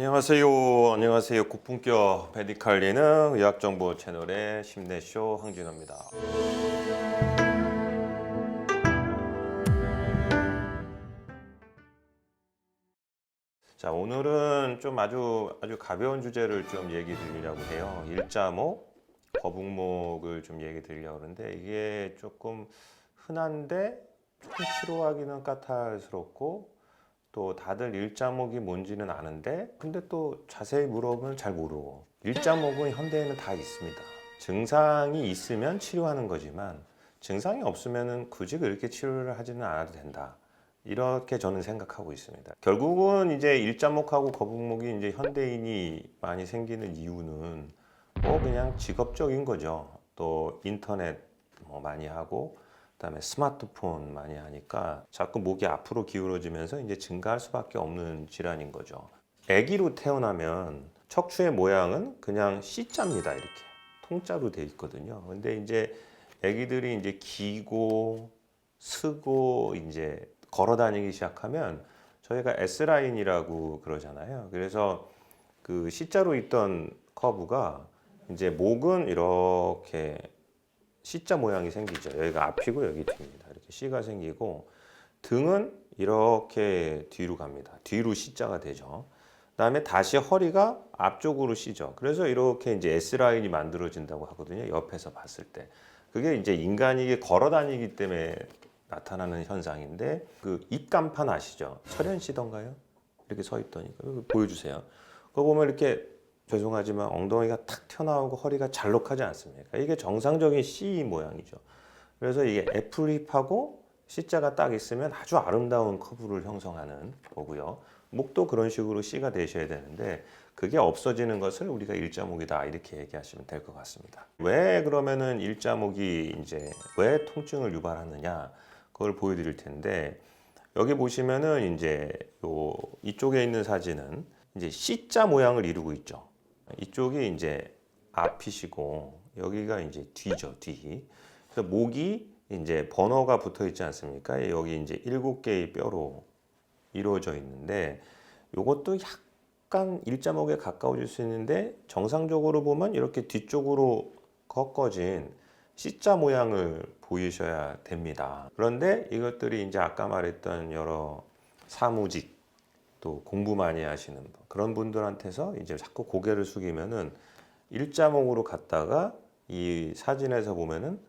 안녕하세요. 안녕하세요. 고품격 메디칼 예능 의학 정보 채널의 심내쇼 황진호입니다. 자, 오늘은 좀 아주 아주 가벼운 주제를 좀 얘기 드리려고 해요. 일자목, 거북목을 좀 얘기 드리려고 하는데 이게 조금 흔한데 조금 치료하기는 까탈스럽고 또 다들 일자목이 뭔지는 아는데 근데 또 자세히 물어보면 잘 모르고 일자목은 현대에는 다 있습니다. 증상이 있으면 치료하는 거지만 증상이 없으면은 굳이 그렇게 치료를 하지는 않아도 된다. 이렇게 저는 생각하고 있습니다. 결국은 이제 일자목하고 거북목이 이제 현대인이 많이 생기는 이유는 뭐 그냥 직업적인 거죠. 또 인터넷 뭐 많이 하고 그다음에 스마트폰 많이 하니까 자꾸 목이 앞으로 기울어지면서 이제 증가할 수밖에 없는 질환인 거죠. 아기로 태어나면 척추의 모양은 그냥 C자입니다. 이렇게 통짜로 돼 있거든요. 근데 이제 아기들이 이제 기고 쓰고 이제 걸어 다니기 시작하면 저희가 S 라인이라고 그러잖아요. 그래서 그 C자로 있던 커브가 이제 목은 이렇게 C자 모양이 생기죠. 여기가 앞이고 여기 뒤입니다. 이렇게 C가 생기고 등은 이렇게 뒤로 갑니다. 뒤로 C자가 되죠. 그다음에 다시 허리가 앞쪽으로 C죠. 그래서 이렇게 이제 S 라인이 만들어진다고 하거든요. 옆에서 봤을 때. 그게 이제 인간이 걸어 다니기 때문에 나타나는 현상인데 그 입간판 아시죠? 철현 씨던가요? 이렇게 서 있더니까 이거 보여주세요. 그거 보면 이렇게 죄송하지만 엉덩이가 탁 튀어나오고 허리가 잘록하지 않습니까? 이게 정상적인 C 모양이죠. 그래서 이게 F립하고 C자가 딱 있으면 아주 아름다운 커브를 형성하는 거고요. 목도 그런 식으로 C가 되셔야 되는데 그게 없어지는 것을 우리가 일자목이다 이렇게 얘기하시면 될 것 같습니다. 왜 그러면은 일자목이 이제 왜 통증을 유발하느냐 그걸 보여드릴 텐데 여기 보시면은 이제 요 이쪽에 있는 사진은 이제 C자 모양을 이루고 있죠. 이쪽이 이제 앞이시고 여기가 이제 뒤죠 뒤. 그래서 목이 이제 번호가 붙어 있지 않습니까? 여기 이제 일곱 개의 뼈로 이루어져 있는데 이것도 약간 일자목에 가까워질 수 있는데 정상적으로 보면 이렇게 뒤쪽으로 꺾어진 C자 모양을 보이셔야 됩니다. 그런데 이것들이 이제 아까 말했던 여러 사무직 또 공부 많이 하시는 분, 그런 분들한테서 이제 자꾸 고개를 숙이면은 일자목으로 갔다가 이 사진에서 보면은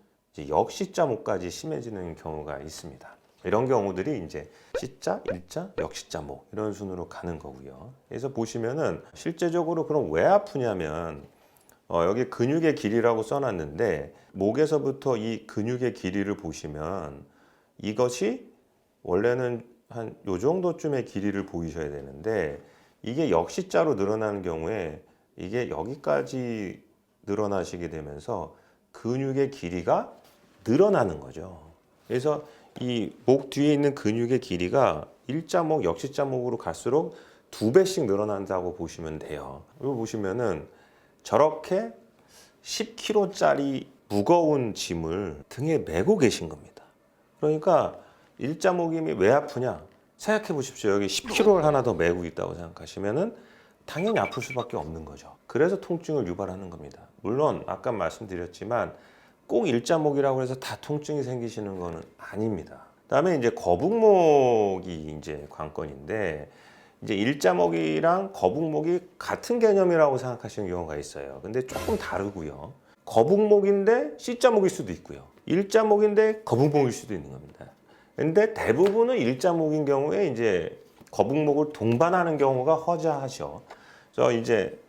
역시자목까지 심해지는 경우가 있습니다. 이런 경우들이 이제 C자, 일자, 역시자목 이런 순으로 가는 거고요. 그래서 보시면은 실제적으로 그럼 왜 아프냐면 어, 여기 근육의 길이라고 써놨는데 목에서부터 이 근육의 길이를 보시면 이것이 원래는 한 요 정도쯤의 길이를 보이셔야 되는데 이게 역시자로 늘어나는 경우에 이게 여기까지 늘어나시게 되면서 근육의 길이가 늘어나는 거죠. 그래서 이 목 뒤에 있는 근육의 길이가 일자목, 역시자목으로 갈수록 두 배씩 늘어난다고 보시면 돼요. 이거 보시면은 저렇게 10kg짜리 무거운 짐을 등에 메고 계신 겁니다. 그러니까 일자목이 왜 아프냐? 생각해 보십시오. 여기 10kg를 하나 더 메고 있다고 생각하시면은 당연히 아플 수밖에 없는 거죠. 그래서 통증을 유발하는 겁니다. 물론 아까 말씀드렸지만 꼭 일자목이라고 해서 다 통증이 생기시는 거는 아닙니다. 그다음에 이제 거북목이 이제 관건인데 이제 일자목이랑 거북목이 같은 개념이라고 생각하시는 경우가 있어요. 근데 조금 다르고요. 거북목인데 C자목일 수도 있고요. 일자목인데 거북목일 수도 있는 겁니다. 근데 대부분은 일자목인 경우에 이제 거북목을 동반하는 경우가 허자하죠. 그래서 이제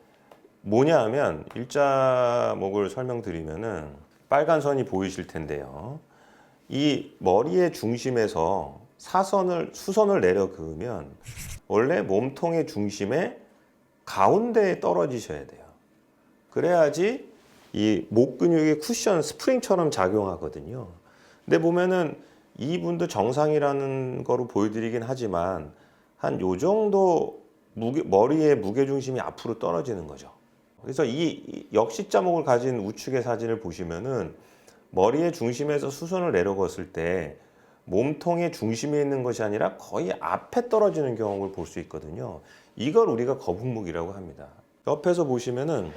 뭐냐 하면 일자목을 설명드리면은 빨간 선이 보이실 텐데요. 이 머리의 중심에서 사선을 수선을 내려 그으면 원래 몸통의 중심에 가운데에 떨어지셔야 돼요. 그래야지 이 목 근육의 쿠션 스프링처럼 작용하거든요. 근데 보면은 이분도 정상이라는 거로 보여드리긴 하지만 한 요 정도 무게, 머리의 무게 중심이 앞으로 떨어지는 거죠. 그래서 이 역시자목을 가진 우측의 사진을 보시면은 머리의 중심에서 수선을 내려갔을 때 몸통의 중심에 있는 것이 아니라 거의 앞에 떨어지는 경우를 볼 수 있거든요. 이걸 우리가 거북목이라고 합니다. 옆에서 보시면은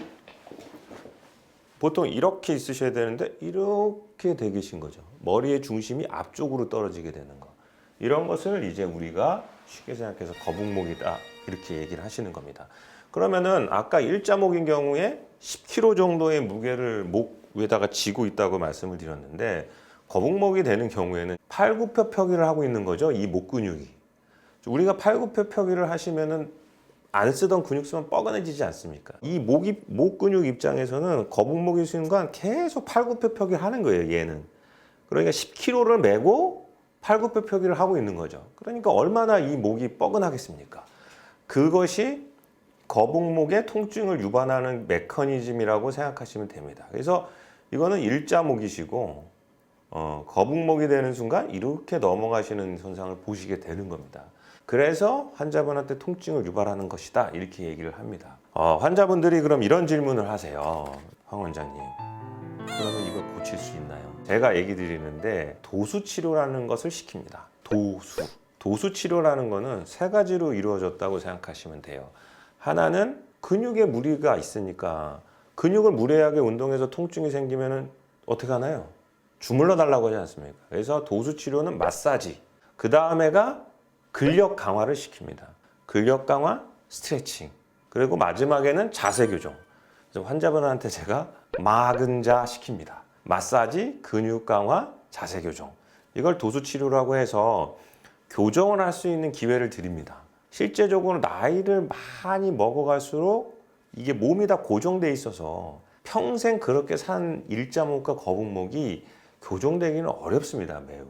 보통 이렇게 있으셔야 되는데 이렇게 돼 계신 거죠. 머리의 중심이 앞쪽으로 떨어지게 되는 거. 이런 것을 이제 우리가 쉽게 생각해서 거북목이다 이렇게 얘기를 하시는 겁니다. 그러면은 아까 일자목인 경우에 10kg 정도의 무게를 목 위에다가 지고 있다고 말씀을 드렸는데 거북목이 되는 경우에는 팔굽혀펴기를 하고 있는 거죠. 이 목 근육이. 우리가 팔굽혀펴기를 하시면은 안 쓰던 근육 쓰면 뻐근해지지 않습니까? 이 목이 목 근육 입장에서는 거북목이 순간 계속 팔굽혀펴기를 하는 거예요. 얘는. 그러니까 10kg를 메고 팔굽혀펴기를 하고 있는 거죠. 그러니까 얼마나 이 목이 뻐근하겠습니까? 그것이 거북목의 통증을 유발하는 메커니즘이라고 생각하시면 됩니다. 그래서 이거는 일자목이시고 어, 거북목이 되는 순간 이렇게 넘어가시는 현상을 보시게 되는 겁니다. 그래서 환자분한테 통증을 유발하는 것이다 이렇게 얘기를 합니다. 어, 환자분들이 그럼 이런 질문을 하세요, 황 원장님. 그러면 이걸 고칠 수 있나요? 제가 얘기 드리는데 도수 치료라는 것을 시킵니다. 도수. 도수 치료라는 거는 세 가지로 이루어졌다고 생각하시면 돼요. 하나는 근육에 무리가 있으니까 근육을 무리하게 운동해서 통증이 생기면은 어떻게 하나요? 주물러 달라고 하지 않습니까? 그래서 도수 치료는 마사지. 그 다음에가 근력 강화를 시킵니다. 근력 강화, 스트레칭. 그리고 마지막에는 자세 교정. 그래서 환자분한테 제가 마근자 시킵니다. 마사지, 근육 강화, 자세 교정. 이걸 도수 치료라고 해서 교정을 할 수 있는 기회를 드립니다. 실제적으로 나이를 많이 먹어갈수록 이게 몸이 다 고정돼 있어서 평생 그렇게 산 일자목과 거북목이 교정되기는 어렵습니다, 매우.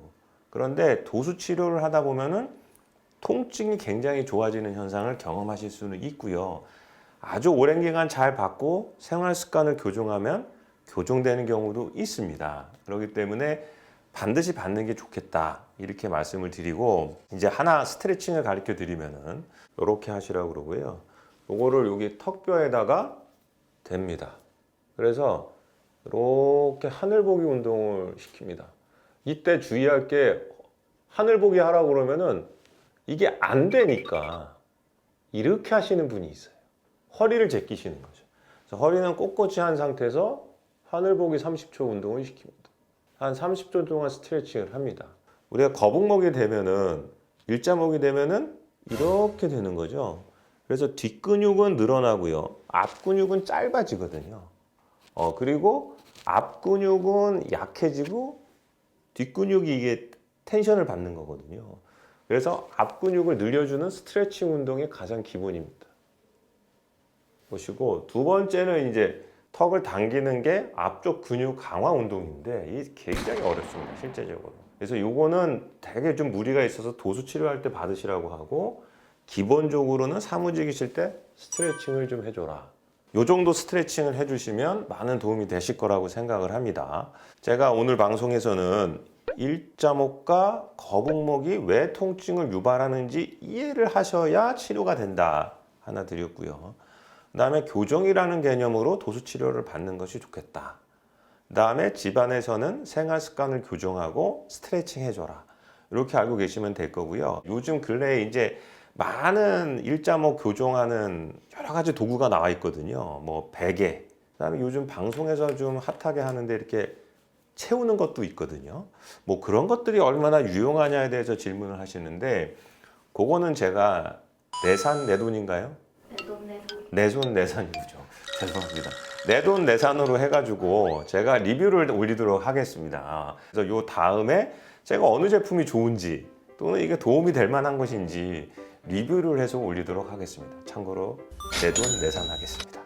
그런데 도수 치료를 하다 보면은 통증이 굉장히 좋아지는 현상을 경험하실 수는 있고요. 아주 오랜 기간 잘 받고 생활 습관을 교정하면 교정되는 경우도 있습니다. 그렇기 때문에 반드시 받는 게 좋겠다 이렇게 말씀을 드리고 이제 하나 스트레칭을 가르쳐 드리면은 이렇게 하시라고 그러고요. 요거를 여기 턱뼈에다가 댑니다. 그래서 이렇게 하늘 보기 운동을 시킵니다. 이때 주의할 게 하늘 보기 하라고 그러면은 이게 안 되니까 이렇게 하시는 분이 있어요. 허리를 제끼시는 거죠. 허리는 꼿꼿이 한 상태에서 하늘 보기 30초 운동을 시킵니다. 한 30초 동안 스트레칭을 합니다. 우리가 거북목이 되면은 일자목이 되면은 이렇게 되는 거죠. 그래서 뒷근육은 늘어나고요. 앞근육은 짧아지거든요. 어, 그리고 앞근육은 약해지고 뒷근육이 이게 텐션을 받는 거거든요. 그래서 앞 근육을 늘려주는 스트레칭 운동이 가장 기본입니다. 보시고 두 번째는 이제 턱을 당기는 게 앞쪽 근육 강화 운동인데 이게 굉장히 어렵습니다 실제적으로. 그래서 요거는 되게 좀 무리가 있어서 도수 치료할 때 받으시라고 하고 기본적으로는 사무직이실 때 스트레칭을 좀 해줘라. 요 정도 스트레칭을 해주시면 많은 도움이 되실 거라고 생각을 합니다. 제가 오늘 방송에서는 일자목과 거북목이 왜 통증을 유발하는지 이해를 하셔야 치료가 된다 하나 드렸고요 그 다음에 교정이라는 개념으로 도수 치료를 받는 것이 좋겠다. 그 다음에 집안에서는 생활 습관을 교정하고 스트레칭 해줘라. 이렇게 알고 계시면 될 거고요. 요즘 근래에 이제 많은 일자목 교정하는 여러 가지 도구가 나와 있거든요. 뭐 베개. 그 다음에 요즘 방송에서 좀 핫하게 하는데 이렇게 채우는 것도 있거든요. 뭐 그런 것들이 얼마나 유용하냐에 대해서 질문을 하시는데 그거는 제가 내산 내 돈인가요? 내돈 내산 내손 내산이죠. 죄송합니다. 내돈 내산으로 해가지고 제가 리뷰를 올리도록 하겠습니다. 그래서 요 다음에 제가 어느 제품이 좋은지 또는 이게 도움이 될 만한 것인지 리뷰를 해서 올리도록 하겠습니다. 참고로 내돈 내산하겠습니다.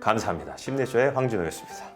감사합니다. 심내쇼의 황진호였습니다.